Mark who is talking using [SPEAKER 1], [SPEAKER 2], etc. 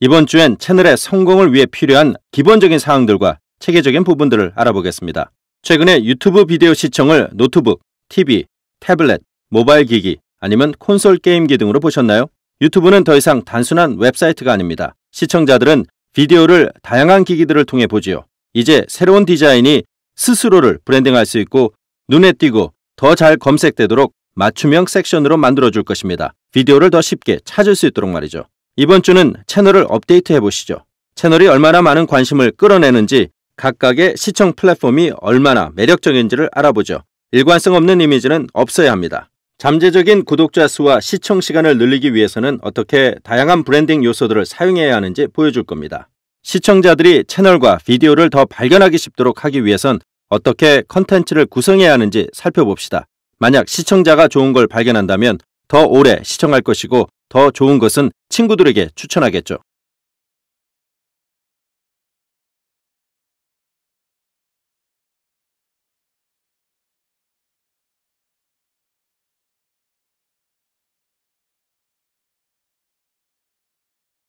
[SPEAKER 1] 이번 주엔 채널의 성공을 위해 필요한 기본적인 사항들과 체계적인 부분들을 알아보겠습니다. 최근에 유튜브 비디오 시청을 노트북, TV, 태블릿, 모바일 기기 아니면 콘솔 게임기 등으로 보셨나요? 유튜브는 더 이상 단순한 웹사이트가 아닙니다. 시청자들은 비디오를 다양한 기기들을 통해 보지요. 이제 새로운 디자인이 스스로를 브랜딩할 수 있고 눈에 띄고 더 잘 검색되도록 맞춤형 섹션으로 만들어줄 것입니다. 비디오를 더 쉽게 찾을 수 있도록 말이죠. 이번 주는 채널을 업데이트해 보시죠. 채널이 얼마나 많은 관심을 끌어내는지 각각의 시청 플랫폼이 얼마나 매력적인지를 알아보죠. 일관성 없는 이미지는 없어야 합니다. 잠재적인 구독자 수와 시청 시간을 늘리기 위해서는 어떻게 다양한 브랜딩 요소들을 사용해야 하는지 보여줄 겁니다. 시청자들이 채널과 비디오를 더 발견하기 쉽도록 하기 위해선 어떻게 컨텐츠를 구성해야 하는지 살펴봅시다. 만약 시청자가 좋은 걸 발견한다면 더 오래 시청할 것이고 더 좋은 것은 친구들에게 추천하겠죠.